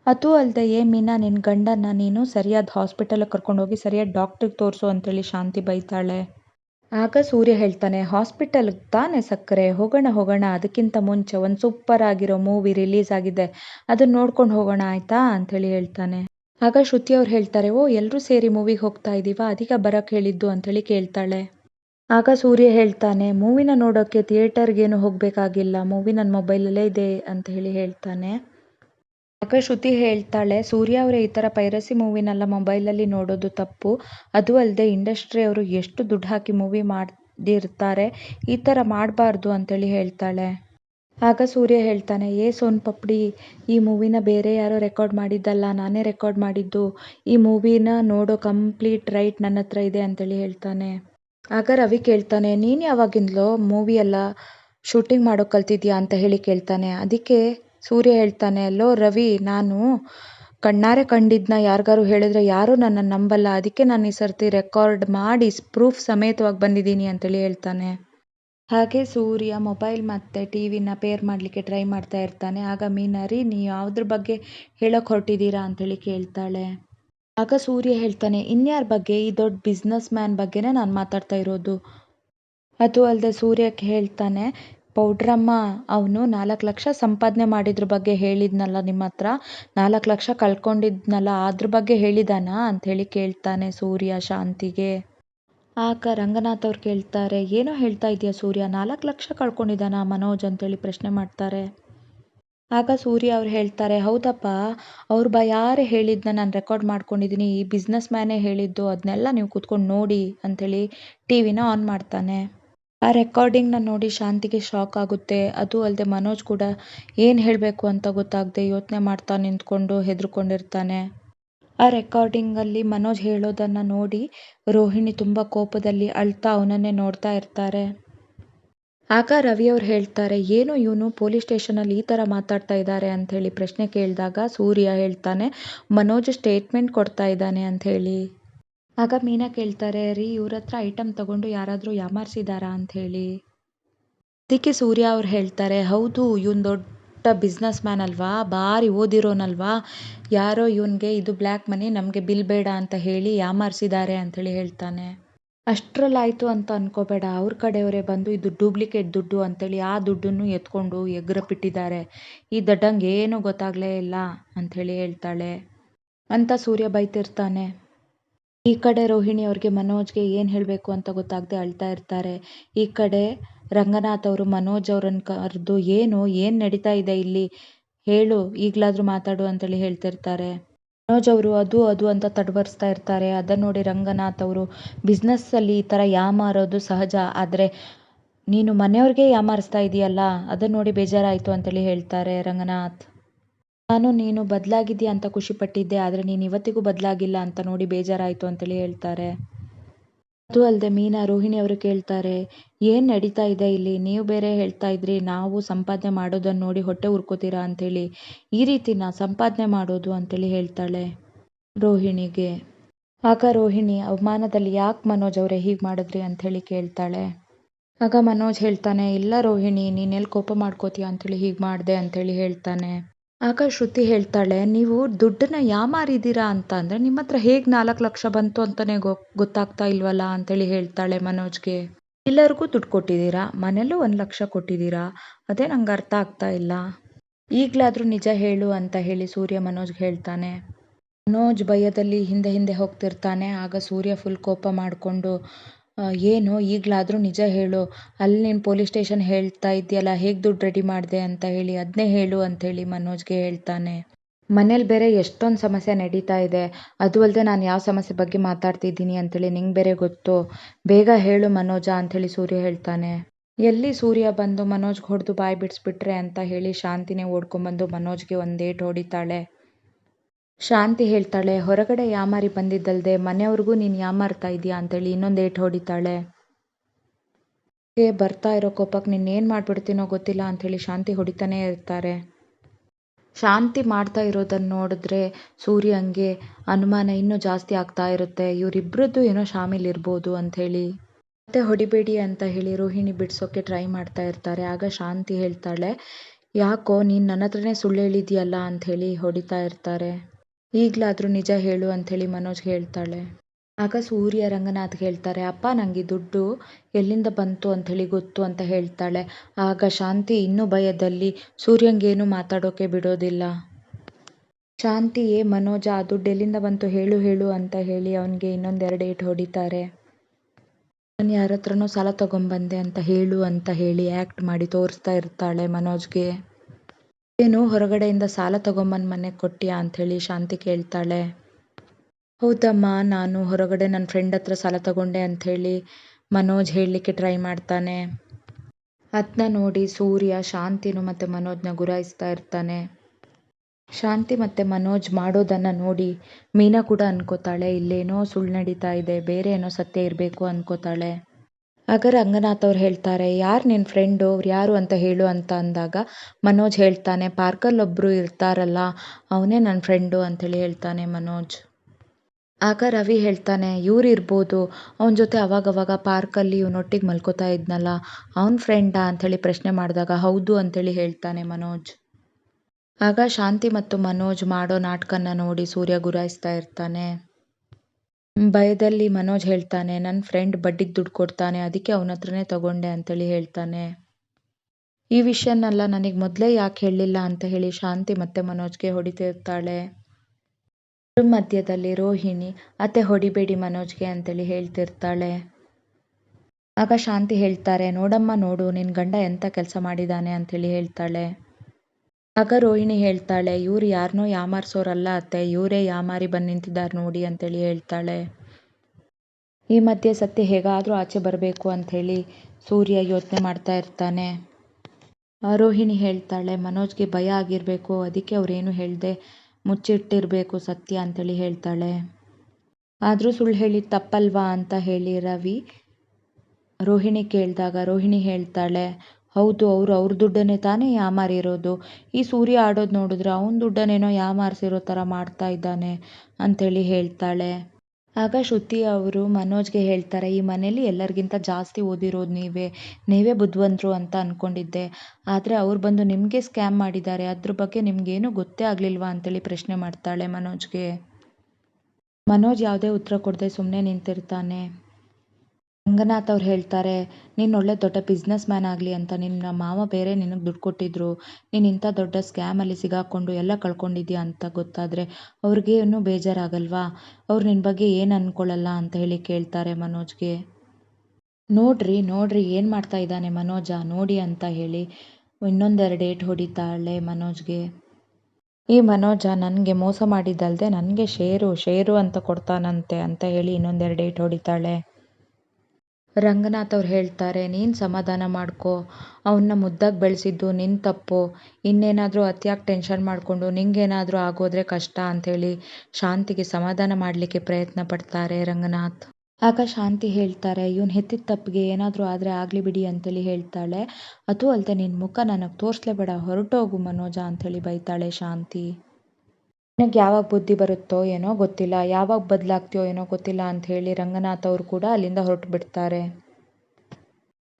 ಅದು ಅಲ್ಲದೆ ಏ ಮೀನಾ ನಿನ್ನ ಗಂಡನ್ನ ನೀನು ಸರಿಯಾದ ಹಾಸ್ಪಿಟಲ್ಗೆ ಕರ್ಕೊಂಡೋಗಿ ಸರಿಯಾದ ಡಾಕ್ಟ್ರಿಗೆ ತೋರಿಸು ಅಂತೇಳಿ ಶಾಂತಿ ಬೈತಾಳೆ. ಆಗ ಸೂರ್ಯ ಹೇಳ್ತಾನೆ, ಹಾಸ್ಪಿಟಲ್ಗೆ ತಾನೇ ಸಕ್ಕರೆ? ಹೋಗೋಣ ಹೋಗೋಣ. ಅದಕ್ಕಿಂತ ಮುಂಚೆ ಒಂದು ಸೂಪರ್ ಆಗಿರೋ ಮೂವಿ ರಿಲೀಸ್ ಆಗಿದೆ. ಅದನ್ನ ನೋಡ್ಕೊಂಡು ಹೋಗೋಣ ಆಯ್ತಾ? ಅಂಥೇಳಿ ಹೇಳ್ತಾನೆ. ಆಗ ಶ್ರುತಿ ಅವ್ರು ಹೇಳ್ತಾರೆ, ಓ ಎಲ್ಲರೂ ಸೇರಿ ಮೂವಿಗೆ ಹೋಗ್ತಾ ಇದ್ದೀವ ಅಧಿಕ ಬರೋಕ್ಕೆ ಹೇಳಿದ್ದು? ಅಂಥೇಳಿ ಕೇಳ್ತಾಳೆ. ಆಗ ಸೂರ್ಯ ಹೇಳ್ತಾನೆ, ಮೂವಿನ ನೋಡೋಕ್ಕೆ ಥಿಯೇಟರ್ಗೇನು ಹೋಗಬೇಕಾಗಿಲ್ಲ. ಮೂವಿ ನನ್ನ ಮೊಬೈಲಲ್ಲೇ ಇದೆ, ಅಂತ ಹೇಳಿ ಹೇಳ್ತಾನೆ. ಆಗ ಶ್ರುತಿ ಹೇಳ್ತಾಳೆ, ಸೂರ್ಯ ಅವರೇ, ಈ ಥರ ಪೈರಸಿ ಮೂವಿನೆಲ್ಲ ಮೊಬೈಲಲ್ಲಿ ನೋಡೋದು ತಪ್ಪು. ಅದು ಅಲ್ಲದೆ ಇಂಡಸ್ಟ್ರಿಯವರು ಎಷ್ಟು ದುಡ್ಡು ಹಾಕಿ ಮೂವಿ ಮಾಡಿರ್ತಾರೆ ಈ ಥರ ಮಾಡಬಾರ್ದು ಅಂತೇಳಿ ಹೇಳ್ತಾಳೆ. ಆಗ ಸೂರ್ಯ ಹೇಳ್ತಾನೆ, ಏ ಸೋನ್ ಪಪ್ಡಿ, ಈ ಮೂವಿನ ಬೇರೆ ಯಾರೋ ರೆಕಾರ್ಡ್ ಮಾಡಿದ್ದಲ್ಲ, ನಾನೇ ರೆಕಾರ್ಡ್ ಮಾಡಿದ್ದು. ಈ ಮೂವಿನ ನೋಡೋ ಕಂಪ್ಲೀಟ್ ರೈಟ್ ನನ್ನ ಹತ್ರ ಇದೆ ಅಂತೇಳಿ ಹೇಳ್ತಾನೆ. ಆಗ ರವಿ ಕೇಳ್ತಾನೆ, ನೀನು ಯಾವಾಗಿಂದಲೋ ಮೂವಿ ಎಲ್ಲ ಶೂಟಿಂಗ್ ಮಾಡೋಕೆ ಕಲ್ತಿದ್ಯಾ? ಅಂತ ಹೇಳಿ ಕೇಳ್ತಾನೆ. ಅದಕ್ಕೆ ಸೂರ್ಯ ಹೇಳ್ತಾನೆ, ಅಲ್ಲೋ ರವಿ, ನಾನು ಕಣ್ಣಾರೆ ಕಂಡಿದ್ನ, ಯಾರಿಗಾರು ಹೇಳಿದ್ರೆ ಯಾರೂ ನನ್ನನ್ನು ನಂಬಲ್ಲ, ಅದಕ್ಕೆ ನಾನು ಈ ಸರ್ತಿ ರೆಕಾರ್ಡ್ ಮಾಡಿ ಪ್ರೂಫ್ ಸಮೇತವಾಗಿ ಬಂದಿದ್ದೀನಿ ಅಂತೇಳಿ ಹೇಳ್ತಾನೆ. ಹಾಗೆ ಸೂರ್ಯ ಮೊಬೈಲ್ ಮತ್ತು ಟಿ ವಿನ ಪೇರ್ ಮಾಡಲಿಕ್ಕೆ ಟ್ರೈ ಮಾಡ್ತಾ ಇರ್ತಾನೆ. ಆಗ ಮೀನಾರಿ, ನೀವು ಯಾವುದ್ರ ಬಗ್ಗೆ ಹೇಳೋಕೆ ಹೊರಟಿದ್ದೀರಾ? ಅಂಥೇಳಿ ಕೇಳ್ತಾಳೆ. ಆಗ ಸೂರ್ಯ ಹೇಳ್ತಾನೆ, ಇನ್ಯಾರ ಬಗ್ಗೆ? ಈ ದೊಡ್ಡ ಬಿಸ್ನೆಸ್ ಮ್ಯಾನ್ ಬಗ್ಗೆನೇ ನಾನು ಮಾತಾಡ್ತಾ ಇರೋದು. ಅದು ಅಲ್ಲದೆ ಸೂರ್ಯಕ್ಕೆ ಹೇಳ್ತಾನೆ ಪೌಡ್ರಮ್ಮ, ಅವನು ನಾಲ್ಕು ಲಕ್ಷ ಸಂಪಾದನೆ ಮಾಡಿದ್ರ ಬಗ್ಗೆ ಹೇಳಿದ್ನಲ್ಲ ನಿಮ್ಮ ಹತ್ರ? ನಾಲ್ಕು ಲಕ್ಷ ಕಳ್ಕೊಂಡಿದ್ನಲ್ಲ, ಅದ್ರ ಬಗ್ಗೆ ಹೇಳಿದಾನಾ? ಅಂಥೇಳಿ ಕೇಳ್ತಾನೆ ಸೂರ್ಯ ಶಾಂತಿಗೆ. ಆಗ ರಂಗನಾಥ್ ಅವ್ರು ಕೇಳ್ತಾರೆ, ಏನೋ ಹೇಳ್ತಾ ಇದೆಯಾ ಸೂರ್ಯ? ನಾಲ್ಕು ಲಕ್ಷ ಕಳ್ಕೊಂಡಿದ್ದಾನಾ ಮನೋಜ್? ಅಂತೇಳಿ ಪ್ರಶ್ನೆ ಮಾಡ್ತಾರೆ. ಆಗ ಸೂರ್ಯ ಅವ್ರು ಹೇಳ್ತಾರೆ, ಹೌದಪ್ಪ, ಅವ್ರ ಬಾಯಾರೆ ಹೇಳಿದ್ನ ನಾನು ರೆಕಾರ್ಡ್ ಮಾಡ್ಕೊಂಡಿದ್ದೀನಿ ಈ ಬಿಸ್ನೆಸ್ ಮ್ಯಾನೇ ಹೇಳಿದ್ದು ಅದನ್ನೆಲ್ಲ ನೀವು ಕೂತ್ಕೊಂಡು ನೋಡಿ, ಅಂಥೇಳಿ ಟಿ ವಿನ ಆನ್ ಮಾಡ್ತಾನೆ. ಆ ರೆಕಾರ್ಡಿಂಗ್ನ ನೋಡಿ ಶಾಂತಿಗೆ ಶಾಕ್ ಆಗುತ್ತೆ. ಅದು ಅಲ್ಲದೆ ಮನೋಜ್ ಕೂಡ ಏನು ಹೇಳಬೇಕು ಅಂತ ಗೊತ್ತಾಗದೆ ಯೋಚನೆ ಮಾಡ್ತಾ ನಿಂತ್ಕೊಂಡು ಹೆದರ್ಕೊಂಡಿರ್ತಾನೆ. ಆ ರೆಕಾರ್ಡಿಂಗಲ್ಲಿ ಮನೋಜ್ ಹೇಳೋದನ್ನು ನೋಡಿ ರೋಹಿಣಿ ತುಂಬ ಕೋಪದಲ್ಲಿ ಅಳ್ತಾ ಅವನನ್ನೇ ನೋಡ್ತಾ ಇರ್ತಾರೆ. ಆಗ ರವಿ ಅವ್ರು ಹೇಳ್ತಾರೆ, ಏನು ಇವನು ಪೊಲೀಸ್ ಸ್ಟೇಷನಲ್ಲಿ ಈ ಥರ ಮಾತಾಡ್ತಾ ಇದ್ದಾರೆ ಅಂಥೇಳಿ ಪ್ರಶ್ನೆ ಕೇಳಿದಾಗ ಸೂರ್ಯ ಹೇಳ್ತಾನೆ, ಮನೋಜ್ ಸ್ಟೇಟ್ಮೆಂಟ್ ಕೊಡ್ತಾ ಇದ್ದಾನೆ ಅಂಥೇಳಿ ಆಗ ಮೀನಾ ಕೇಳ್ತಾರೆ, ರೀ ಇವ್ರ ಹತ್ರ ಐಟಮ್ ತಗೊಂಡು ಯಾರಾದರೂ ಯಾಮಾರಿಸಿದಾರಾ? ಹೇಳಿ. ಅದಕ್ಕೆ ಸೂರ್ಯ ಅವ್ರು ಹೇಳ್ತಾರೆ, ಹೌದು, ಇವನು ದೊಡ್ಡ ಬಿಸ್ನೆಸ್ ಮ್ಯಾನ್ ಅಲ್ವಾ ಭಾರಿ ಓದಿರೋನಲ್ವಾ, ಯಾರೋ ಇವನಿಗೆ ಇದು ಬ್ಲ್ಯಾಕ್ ಮನಿ ನಮಗೆ ಬಿಲ್ ಬೇಡ ಅಂತ ಹೇಳಿ ಯಾಮಾರಿಸಿದ್ದಾರೆ ಅಂಥೇಳಿ ಹೇಳ್ತಾನೆ. ಅಷ್ಟರಲ್ಲಾಯ್ತು ಅಂತ ಅನ್ಕೋಬೇಡ, ಅವ್ರ ಕಡೆಯವರೇ ಬಂದು ಇದು ಡೂಪ್ಲಿಕೇಟ್ ದುಡ್ಡು ಅಂತೇಳಿ ಆ ದುಡ್ಡನ್ನು ಎತ್ಕೊಂಡು ಎಗ್ರಪಿಟ್ಟಿದ್ದಾರೆ ಈ ದಡ್ಡಂಗೆ ಏನೂ ಗೊತ್ತಾಗಲೇ ಇಲ್ಲ ಅಂಥೇಳಿ ಹೇಳ್ತಾಳೆ. ಅಂತ ಸೂರ್ಯ ಬೈತಿರ್ತಾನೆ. ಈ ಕಡೆ ರೋಹಿಣಿ ಅವ್ರಿಗೆ ಮನೋಜ್ಗೆ ಏನು ಹೇಳಬೇಕು ಅಂತ ಗೊತ್ತಾಗದೆ ಅಳ್ತಾ ಇರ್ತಾರೆ. ಈ ಕಡೆ ರಂಗನಾಥ್ ಅವರು ಮನೋಜ್ ಅವ್ರನ್ನ ಕರೆದು ಏನು ಏನು ನಡೀತಾ ಇದೆ ಇಲ್ಲಿ? ಹೇಳು, ಈಗಲಾದರೂ ಮಾತಾಡು ಅಂತೇಳಿ ಹೇಳ್ತಿರ್ತಾರೆ. ಮನೋಜ್ ಅವರು ಅದು ಅದು ಅಂತ ತಡವರಿಸ್ತಾ ಇರ್ತಾರೆ. ಅದನ್ನು ನೋಡಿ ರಂಗನಾಥ್ ಅವರು ಬಿಸ್ನೆಸ್ಸಲ್ಲಿ ಈ ಥರ ಯಾಮಾರೋದು ಸಹಜ, ಆದರೆ ನೀನು ಮನೆಯವ್ರಿಗೆ ಯಾಮಾರಿಸ್ತಾ ಇದೀಯಲ್ಲ ಅದನ್ನ ನೋಡಿ ಬೇಜಾರಾಯಿತು ಅಂತೇಳಿ ಹೇಳ್ತಾರೆ ರಂಗನಾಥ್. ನಾನು ನೀನು ಬದಲಾಗಿದ್ದೀಯ ಅಂತ ಖುಷಿಪಟ್ಟಿದ್ದೆ ಆದರೆ ನೀನು ಇವತ್ತಿಗೂ ಬದಲಾಗಿಲ್ಲ ಅಂತ ನೋಡಿ ಬೇಜಾರಾಯಿತು ಅಂತೇಳಿ ಹೇಳ್ತಾರೆ. ಅದು ಅಲ್ಲದೆ ಮೀನಾ ರೋಹಿಣಿ ಅವರು ಕೇಳ್ತಾರೆ, ಏನು ನಡೀತಾ ಇದೆ ಇಲ್ಲಿ? ನೀವು ಬೇರೆ ಹೇಳ್ತಾ ಇದ್ರಿ, ನಾವು ಸಂಪಾದನೆ ಮಾಡೋದನ್ನು ನೋಡಿ ಹೊಟ್ಟೆ ಉರ್ಕೋತೀರಾ ಅಂಥೇಳಿ ಈ ರೀತಿನ ಸಂಪಾದನೆ ಮಾಡೋದು ಅಂತೇಳಿ ಹೇಳ್ತಾಳೆ ರೋಹಿಣಿಗೆ. ಆಗ ರೋಹಿಣಿ, ಅವಮಾನದಲ್ಲಿ ಯಾಕೆ ಮನೋಜ್ ಅವರೇ ಹೀಗೆ ಮಾಡಿದ್ರಿ? ಅಂಥೇಳಿ ಕೇಳ್ತಾಳೆ. ಆಗ ಮನೋಜ್ ಹೇಳ್ತಾನೆ, ಇಲ್ಲ ರೋಹಿಣಿ ನೀನೆಲ್ಲಿ ಕೋಪ ಮಾಡ್ಕೋತೀಯ ಅಂಥೇಳಿ ಹೀಗೆ ಮಾಡಿದೆ ಅಂಥೇಳಿ ಹೇಳ್ತಾನೆ. ಆಗ ಶ್ರುತಿ ಹೇಳ್ತಾಳೆ, ನೀವು ದುಡ್ಡನ್ನ ಯಾಮಾರಿದ್ದೀರಾ ಅಂತ ಅಂದರೆ ನಿಮ್ಮ ಹತ್ರ ಹೇಗೆ ನಾಲ್ಕು ಲಕ್ಷ ಬಂತು ಅಂತಲೇ ಗೊ, ಗೊತ್ತಾಗ್ತಾ ಇಲ್ವಲ್ಲ? ಅಂತೇಳಿ ಹೇಳ್ತಾಳೆ ಮನೋಜ್ಗೆ. ಎಲ್ಲರಿಗೂ ದುಡ್ಡು ಕೊಟ್ಟಿದ್ದೀರಾ? ಮನೇಲೂ ಒಂದು ಲಕ್ಷ ಕೊಟ್ಟಿದ್ದೀರಾ? ಅದೇ ನಂಗೆ ಅರ್ಥ ಆಗ್ತಾ ಇಲ್ಲ. ಈಗಲಾದರೂ ನಿಜ ಹೇಳು ಅಂತ ಹೇಳಿ ಸೂರ್ಯ ಮನೋಜ್ಗೆ ಹೇಳ್ತಾನೆ. ಮನೋಜ್ ಭಯದಲ್ಲಿ ಹಿಂದೆ ಹಿಂದೆ ಹೋಗ್ತಿರ್ತಾನೆ, ಆಗ ಸೂರ್ಯ ಫುಲ್ ಕೋಪ ಮಾಡಿಕೊಂಡು ಏನು? ಈಗಲಾದರೂ ನಿಜ ಹೇಳು. ಅಲ್ಲಿ ನೀನು ಪೊಲೀಸ್ ಸ್ಟೇಷನ್ ಹೇಳ್ತಾ ಇದ್ದೀಯಲ್ಲ ಹೇಗೆ ದುಡ್ಡು ರೆಡಿ ಮಾಡಿದೆ ಅಂತ ಹೇಳಿ ಅದನ್ನೇ ಹೇಳು ಅಂಥೇಳಿ ಮನೋಜ್ಗೆ ಹೇಳ್ತಾನೆ. ಮನೇಲಿ ಬೇರೆ ಎಷ್ಟೊಂದು ಸಮಸ್ಯೆ ನಡೀತಾ ಇದೆ. ಅದು ಅಲ್ಲದೆ ನಾನು ಯಾವ ಸಮಸ್ಯೆ ಬಗ್ಗೆ ಮಾತಾಡ್ತಿದ್ದೀನಿ ಅಂತೇಳಿ ನಿಂಗೆ ಬೇರೆ ಗೊತ್ತು. ಬೇಗ ಹೇಳು ಮನೋಜ ಅಂಥೇಳಿ ಸೂರ್ಯ ಹೇಳ್ತಾನೆ. ಎಲ್ಲಿ ಸೂರ್ಯ ಬಂದು ಮನೋಜ್ಗೆ ಹೊಡೆದು ಬಾಯಿ ಬಿಡಿಸ್ಬಿಟ್ರೆ ಅಂತ ಹೇಳಿ ಶಾಂತಿನೇ ಓಡ್ಕೊಂಬಂದು ಮನೋಜ್ಗೆ ಒಂದು ಏಟು ಹೊಡಿತಾಳೆ. ಶಾಂತಿ ಹೇಳ್ತಾಳೆ, ಹೊರಗಡೆ ಯಾಮಾರಿ ಬಂದಿದ್ದಲ್ದೆ ಮನೆಯವ್ರಿಗೂ ನೀನು ಯಾಮಾರ್ತಾ ಇದೀಯಾ ಅಂತೇಳಿ ಇನ್ನೊಂದು ಏಟು ಹೊಡಿತಾಳೆ. ಬರ್ತಾ ಇರೋ ಕೋಪಕ್ಕೆ ನಿನ್ನೇನು ಮಾಡ್ಬಿಡ್ತೀನೋ ಗೊತ್ತಿಲ್ಲ ಅಂಥೇಳಿ ಶಾಂತಿ ಹೊಡಿತಾನೇ ಇರ್ತಾರೆ. ಶಾಂತಿ ಮಾಡ್ತಾ ಇರೋದನ್ನು ನೋಡಿದ್ರೆ ಸೂರ್ಯಂಗೆ ಅನುಮಾನ ಇನ್ನೂ ಜಾಸ್ತಿ ಆಗ್ತಾ ಇರುತ್ತೆ ಇವರಿಬ್ಬರದ್ದು ಏನೋ ಶಾಮಿಲ್ ಇರ್ಬೋದು ಅಂಥೇಳಿ ಮತ್ತೆ ಹೊಡಿಬೇಡಿ ಅಂತ ಹೇಳಿ ರೋಹಿಣಿ ಬಿಡಿಸೋಕ್ಕೆ ಟ್ರೈ ಮಾಡ್ತಾ ಇರ್ತಾರೆ. ಆಗ ಶಾಂತಿ ಹೇಳ್ತಾಳೆ, ಯಾಕೋ ನೀನು ನನ್ನ ಹತ್ರನೇ ಸುಳ್ಳು ಹೇಳಿದ್ಯಲ್ಲ ಅಂಥೇಳಿ ಹೊಡಿತಾ ಇರ್ತಾರೆ. ಈಗಲಾದರೂ ನಿಜ ಹೇಳು ಅಂಥೇಳಿ ಮನೋಜ್ ಹೇಳ್ತಾಳೆ. ಆಗ ಸೂರ್ಯ ರಂಗನಾಥ್ ಹೇಳ್ತಾರೆ, ಅಪ್ಪ ನನಗೆ ದುಡ್ಡು ಎಲ್ಲಿಂದ ಬಂತು ಅಂಥೇಳಿ ಗೊತ್ತು ಅಂತ ಹೇಳ್ತಾಳೆ. ಆಗ ಶಾಂತಿ ಇನ್ನೂ ಭಯದಲ್ಲಿ, ಸೂರ್ಯಂಗೇನು ಮಾತಾಡೋಕೆ ಬಿಡೋದಿಲ್ಲ. ಶಾಂತಿಯೇ ಮನೋಜ, ಆ ದುಡ್ಡು ಎಲ್ಲಿಂದ ಬಂತು? ಹೇಳು ಹೇಳು ಅಂತ ಹೇಳಿ ಅವನಿಗೆ ಇನ್ನೊಂದೆರಡು ಏಟು ಹೊಡಿತಾರೆ. ನಾನು ಯಾರ ಸಾಲ ತಗೊಂಬಂದೆ ಅಂತ ಹೇಳು ಅಂತ ಹೇಳಿ ಆ್ಯಕ್ಟ್ ಮಾಡಿ ತೋರಿಸ್ತಾ ಇರ್ತಾಳೆ ಮನೋಜ್ಗೆ. ಏನು ಹೊರಗಡೆಯಿಂದ ಸಾಲ ತಗೊಂಬಂದು ಮನೆಗೆ ಕೊಟ್ಟಿಯಾ ಅಂಥೇಳಿ ಶಾಂತಿ ಕೇಳ್ತಾಳೆ. ಹೌದಮ್ಮ, ನಾನು ಹೊರಗಡೆ ನನ್ನ ಫ್ರೆಂಡ್ ಹತ್ರ ಸಾಲ ತಗೊಂಡೆ ಅಂಥೇಳಿ ಮನೋಜ್ ಹೇಳಲಿಕ್ಕೆ ಟ್ರೈ ಮಾಡ್ತಾನೆ. ಅದನ್ನ ನೋಡಿ ಸೂರ್ಯ ಶಾಂತಿನು ಮತ್ತು ಮನೋಜ್ನ ಗುರಾಯಿಸ್ತಾ ಇರ್ತಾನೆ. ಶಾಂತಿ ಮತ್ತು ಮನೋಜ್ ಮಾಡೋದನ್ನು ನೋಡಿ ಮೀನಾ ಕೂಡ ಅನ್ಕೋತಾಳೆ, ಇಲ್ಲೇನೋ ಸುಳ್ಳು ನಡೀತಾ ಇದೆ, ಬೇರೆ ಏನೋ ಸತ್ಯ ಇರಬೇಕು ಅನ್ಕೋತಾಳೆ. ಆಗ ರಂಗನಾಥ್ ಅವ್ರು ಹೇಳ್ತಾರೆ, ಯಾರು ನಿನ್ನ ಫ್ರೆಂಡು ಅವ್ರು ಯಾರು ಅಂತ ಹೇಳು ಅಂತ ಅಂದಾಗ ಮನೋಜ್ ಹೇಳ್ತಾನೆ ಪಾರ್ಕಲ್ಲಿ ಒಬ್ಬರು ಇರ್ತಾರಲ್ಲ, ಅವನೇ ನನ್ನ ಫ್ರೆಂಡು ಅಂಥೇಳಿ ಹೇಳ್ತಾನೆ ಮನೋಜ್. ಆಗ ರವಿ ಹೇಳ್ತಾನೆ, ಇವ್ರು ಇರ್ಬೋದು, ಅವನ ಜೊತೆ ಅವಾಗವಾಗ ಪಾರ್ಕಲ್ಲಿ ಇವನೊಟ್ಟಿಗೆ ಮಲ್ಕೋತಾ ಇದ್ನಲ್ಲ, ಅವನ ಫ್ರೆಂಡಾ ಅಂಥೇಳಿ ಪ್ರಶ್ನೆ ಮಾಡಿದಾಗ, ಹೌದು ಅಂಥೇಳಿ ಹೇಳ್ತಾನೆ ಮನೋಜ್. ಆಗ ಶಾಂತಿ ಮತ್ತು ಮನೋಜ್ ಮಾಡೋ ನಾಟಕನ ನೋಡಿ ಸೂರ್ಯ ಗುರಾಯಿಸ್ತಾ ಇರ್ತಾನೆ. ಭಯದಲ್ಲಿ ಮನೋಜ್ ಹೇಳ್ತಾನೆ ನನ್ನ ಫ್ರೆಂಡ್ ಬಡ್ಡಿಗೆ ದುಡ್ಡು ಕೊಡ್ತಾನೆ, ಅದಕ್ಕೆ ಅವನ ಹತ್ರನೇ ತಗೊಂಡೆ ಅಂತೇಳಿ ಹೇಳ್ತಾನೆ. ಈ ವಿಷಯನೆಲ್ಲ, ನನಗೆ ಮೊದಲೇ ಯಾಕೆ ಹೇಳಲಿಲ್ಲ ಅಂತ ಹೇಳಿ ಶಾಂತಿ ಮತ್ತೆ ಮನೋಜ್ಗೆ ಹೊಡಿತಿರ್ತಾಳೆ. ಮಧ್ಯದಲ್ಲಿ ರೋಹಿಣಿ, ಅತ್ತೆ ಹೊಡಿಬೇಡಿ ಮನೋಜ್ಗೆ ಅಂತೇಳಿ ಹೇಳ್ತಿರ್ತಾಳೆ. ಆಗ ಶಾಂತಿ ಹೇಳ್ತಾರೆ, ನೋಡಮ್ಮ, ನೋಡು ನಿನ್ನ ಗಂಡ ಎಂಥ ಕೆಲಸ ಮಾಡಿದ್ದಾನೆ ಅಂತೇಳಿ ಹೇಳ್ತಾಳೆ. ಆಗ ರೋಹಿಣಿ ಹೇಳ್ತಾಳೆ, ಇವ್ರು ಯಾರನ್ನೋ ಯಾಮಾರಿಸೋರಲ್ಲ ಅತ್ತೆ, ಇವರೇ ಯಾಮಾರಿ ಬಂದು ನಿಂತಿದ್ದಾರೆ ನೋಡಿ ಅಂತೇಳಿ ಹೇಳ್ತಾಳೆ. ಈ ಮಧ್ಯೆ ಸತ್ಯ ಹೇಗಾದರೂ ಆಚೆ ಬರಬೇಕು ಅಂಥೇಳಿ ಸೂರ್ಯ ಯೋಚನೆ ಮಾಡ್ತಾ ಇರ್ತಾನೆ. ರೋಹಿಣಿ ಹೇಳ್ತಾಳೆ, ಮನೋಜ್ಗೆ ಭಯ ಆಗಿರಬೇಕು, ಅದಕ್ಕೆ ಅವ್ರೇನು ಹೇಳಿದೆ ಮುಚ್ಚಿಟ್ಟಿರಬೇಕು ಸತ್ಯ ಅಂತೇಳಿ ಹೇಳ್ತಾಳೆ. ಆದರೂ ಸುಳ್ಳು ಹೇಳಿ ತಪ್ಪಲ್ವಾ ಅಂತ ಹೇಳಿ ರವಿ ರೋಹಿಣಿ ಕೇಳಿದಾಗ, ರೋಹಿಣಿ ಹೇಳ್ತಾಳೆ ಹೌದು, ಅವರು ಅವ್ರ ದುಡ್ಡನ್ನೇ ತಾನೇ ಯಾಮಾರಿರೋದು ಈ ಸೂರ್ಯ ಆಡೋದು ನೋಡಿದ್ರೆ ಅವನ ದುಡ್ಡನ್ನೇನೋ ಯಾಮಾರಿಸಿರೋ ಥರ ಮಾಡ್ತಾ ಇದ್ದಾನೆ ಅಂಥೇಳಿ ಹೇಳ್ತಾಳೆ. ಆಗ ಶ್ರುತಿ ಅವರು ಮನೋಜ್ಗೆ ಹೇಳ್ತಾರೆ, ಈ ಮನೇಲಿ ಎಲ್ಲರಿಗಿಂತ ಜಾಸ್ತಿ ಓದಿರೋದು ನೀವೇ. ನೀವೇ ಬುದ್ಧಿವಂತರು ಅಂತ ಅಂದ್ಕೊಂಡಿದ್ದೆ ಆದರೆ ಅವ್ರು ಬಂದು ನಿಮಗೆ ಸ್ಕ್ಯಾಮ್ ಮಾಡಿದ್ದಾರೆ. ಅದ್ರ ಬಗ್ಗೆ ನಿಮಗೇನು ಗೊತ್ತೇ ಆಗಲಿಲ್ವಾ? ಅಂತೇಳಿ ಪ್ರಶ್ನೆ ಮಾಡ್ತಾಳೆ ಮನೋಜ್ಗೆ. ಮನೋಜ್ ಯಾವುದೇ ಉತ್ತರ ಕೊಡದೆ ಸುಮ್ಮನೆ ನಿಂತಿರ್ತಾನೆ. ರಂಗನಾಥ್ ಅವ್ರು ಹೇಳ್ತಾರೆ, ನೀನು ಒಳ್ಳೆ ದೊಡ್ಡ ಬಿಸ್ನೆಸ್ ಮ್ಯಾನ್ ಆಗಲಿ ಅಂತ. ನಿನ್ನ ಮಾವ ಬೇರೆ ನಿನಗೆ ದುಡ್ಡು ಕೊಟ್ಟಿದ್ರು. ನೀನು ಇಂಥ ದೊಡ್ಡ ಸ್ಕ್ಯಾಮಲ್ಲಿ ಸಿಗಾಕೊಂಡು ಎಲ್ಲ ಕಳ್ಕೊಂಡಿದ್ಯಾ ಅಂತ ಗೊತ್ತಾದರೆ ಅವ್ರಿಗೇನು ಬೇಜಾರಾಗಲ್ವಾ? ಅವ್ರು ನಿನ್ನ ಬಗ್ಗೆ ಏನು ಅಂದ್ಕೊಳ್ಳಲ್ಲ ಅಂತ ಹೇಳಿ ಕೇಳ್ತಾರೆ ಮನೋಜ್ಗೆ. ನೋಡ್ರಿ ನೋಡ್ರಿ ಏನು ಮಾಡ್ತಾ ಇದ್ದಾನೆ ಮನೋಜ. ನೋಡಿ ಅಂತ ಹೇಳಿ ಇನ್ನೊಂದೆರಡು ಡೇಟ್ ಹೊಡಿತಾಳೆ ಮನೋಜ್ಗೆ. ಈ ಮನೋಜ ನನಗೆ ಮೋಸ ಮಾಡಿದ್ದಲ್ದೆ ನನಗೆ ಶೇರು ಶೇರು ಅಂತ ಕೊಡ್ತಾನಂತೆ ಅಂತ ಹೇಳಿ ಇನ್ನೊಂದೆರಡು ಡೇಟ್ ಹೊಡಿತಾಳೆ. ರಂಗನಾಥ್ ಅವ್ರು ಹೇಳ್ತಾರೆ, ನೀನು ಸಮಾಧಾನ ಮಾಡ್ಕೊ. ಅವನ್ನ ಮುದ್ದಾಗಿ ಬೆಳೆಸಿದ್ದು ನಿನ್ನ ತಪ್ಪು. ಇನ್ನೇನಾದರೂ ಅತಿಯಾಗಿ ಟೆನ್ಷನ್ ಮಾಡಿಕೊಂಡು ನಿಂಗೇನಾದರೂ ಆಗೋದ್ರೆ ಕಷ್ಟ ಅಂಥೇಳಿ ಶಾಂತಿಗೆ ಸಮಾಧಾನ ಮಾಡಲಿಕ್ಕೆ ಪ್ರಯತ್ನ ಪಡ್ತಾರೆ ರಂಗನಾಥ್. ಆಗ ಶಾಂತಿ ಹೇಳ್ತಾರೆ, ಇವನು ಹೆತ್ತಿದ ತಪ್ಪಿಗೆ ಏನಾದರೂ ಆದರೆ ಆಗಲಿ ಬಿಡಿ ಅಂತೇಳಿ ಹೇಳ್ತಾಳೆ. ಅದೂ ಅಲ್ಲದೆ ನಿನ್ನ ಮುಖ ನನಗೆ ತೋರಿಸ್ಲೇಬೇಡ, ಹೊರಟೋಗು ಮನೋಜ ಅಂಥೇಳಿ ಬೈತಾಳೆ ಶಾಂತಿ. ನಿನಗೆ ಯಾವಾಗ ಬುದ್ಧಿ ಬರುತ್ತೋ ಏನೋ ಗೊತ್ತಿಲ್ಲ, ಯಾವಾಗ ಬದಲಾಗ್ತೀಯೋ ಏನೋ ಗೊತ್ತಿಲ್ಲ ಅಂತ ಹೇಳಿ ರಂಗನಾಥ್ ಅವರು ಕೂಡ ಅಲ್ಲಿಂದ ಹೊರಟು ಬಿಡ್ತಾರೆ.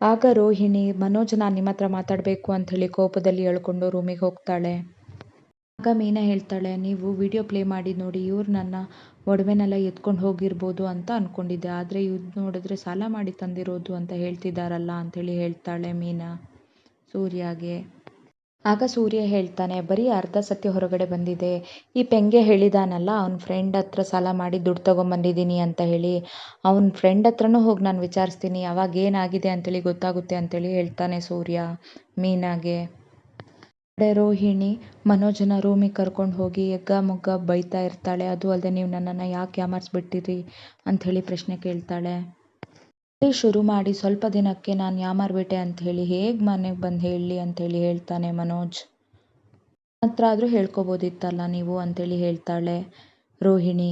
ಆಗ ರೋಹಿಣಿ, ಮನೋಜ್, ನಾನು ನಿಮ್ಮ ಹತ್ರ ಮಾತಾಡಬೇಕು ಅಂತ ಹೇಳಿ ಕೋಪದಲ್ಲಿ ಹೇಳ್ಕೊಂಡು ರೂಮಿಗೆ ಹೋಗ್ತಾಳೆ. ಆಗ ಮೀನಾ ಹೇಳ್ತಾಳೆ, ನೀವು ವಿಡಿಯೋ ಪ್ಲೇ ಮಾಡಿ ನೋಡಿ, ಇವ್ರು ನನ್ನ ಒಡವೆನೆಲ್ಲ ಎತ್ಕೊಂಡು ಹೋಗಿರ್ಬೋದು ಅಂತ ಅಂದ್ಕೊಂಡಿದ್ದೆ ಆದರೆ ಇವ್ ನೋಡಿದ್ರೆ ಸಾಲ ಮಾಡಿ ತಂದಿರೋದು ಅಂತ ಹೇಳ್ತಿದ್ದಾರಲ್ಲ ಅಂಥೇಳಿ ಹೇಳ್ತಾಳೆ ಮೀನಾ ಸೂರ್ಯಗೆ. ಆಗ ಸೂರ್ಯ ಹೇಳ್ತಾನೆ, ಬರೀ ಅರ್ಧ ಸತ್ಯ ಹೊರಗಡೆ ಬಂದಿದೆ. ಈ ಪೆಂಗೆ ಹೇಳಿದಾನಲ್ಲ, ಅವ್ನ ಫ್ರೆಂಡ್ ಹತ್ರ ಸಾಲ ಮಾಡಿ ದುಡ್ಡು ತೊಗೊಂಬಂದಿದ್ದೀನಿ ಅಂತ ಹೇಳಿ. ಅವ್ನ ಫ್ರೆಂಡ್ ಹತ್ರನೂ ಹೋಗಿ ನಾನು ವಿಚಾರಿಸ್ತೀನಿ, ಅವಾಗ ಏನಾಗಿದೆ ಅಂತೇಳಿ, ಗೊತ್ತಾಗುತ್ತೆ ಅಂತೇಳಿ ಹೇಳ್ತಾನೆ ಸೂರ್ಯ ಮೀನಾಗೆ. ರೋಹಿಣಿ, ಮನೋಜನ ರೂಮಿಗೆ ಕರ್ಕೊಂಡು ಹೋಗಿ ಎಗ್ಗ ಮುಗ್ಗ ಬೈತಾ ಇರ್ತಾಳೆ. ಅದು ಅಲ್ಲದೆ ನೀವು ನನ್ನನ್ನು ಯಾಕೆ ಯಾಮಾರಿಸ್ಬಿಟ್ಟಿರಿ? ಅಂಥೇಳಿ ಪ್ರಶ್ನೆ ಕೇಳ್ತಾಳೆ. ಶುರು ಮಾಡಿ ಸ್ವಲ್ಪ ದಿನಕ್ಕೆ ನಾನು ಯಾಮಾರ್ಬಿಟ್ಟೆ ಅಂತ ಹೇಳಿ ಹೇಗೆ ಮನೆಗೆ ಬಂದು ಹೇಳಲಿ ಅಂತೇಳಿ ಹೇಳ್ತಾನೆ ಮನೋಜ್. ಹತ್ರ ಆದರೂ ಹೇಳ್ಕೊಬೋದಿತ್ತಲ್ಲ ನೀವು ಅಂತೇಳಿ ಹೇಳ್ತಾಳೆ ರೋಹಿಣಿ.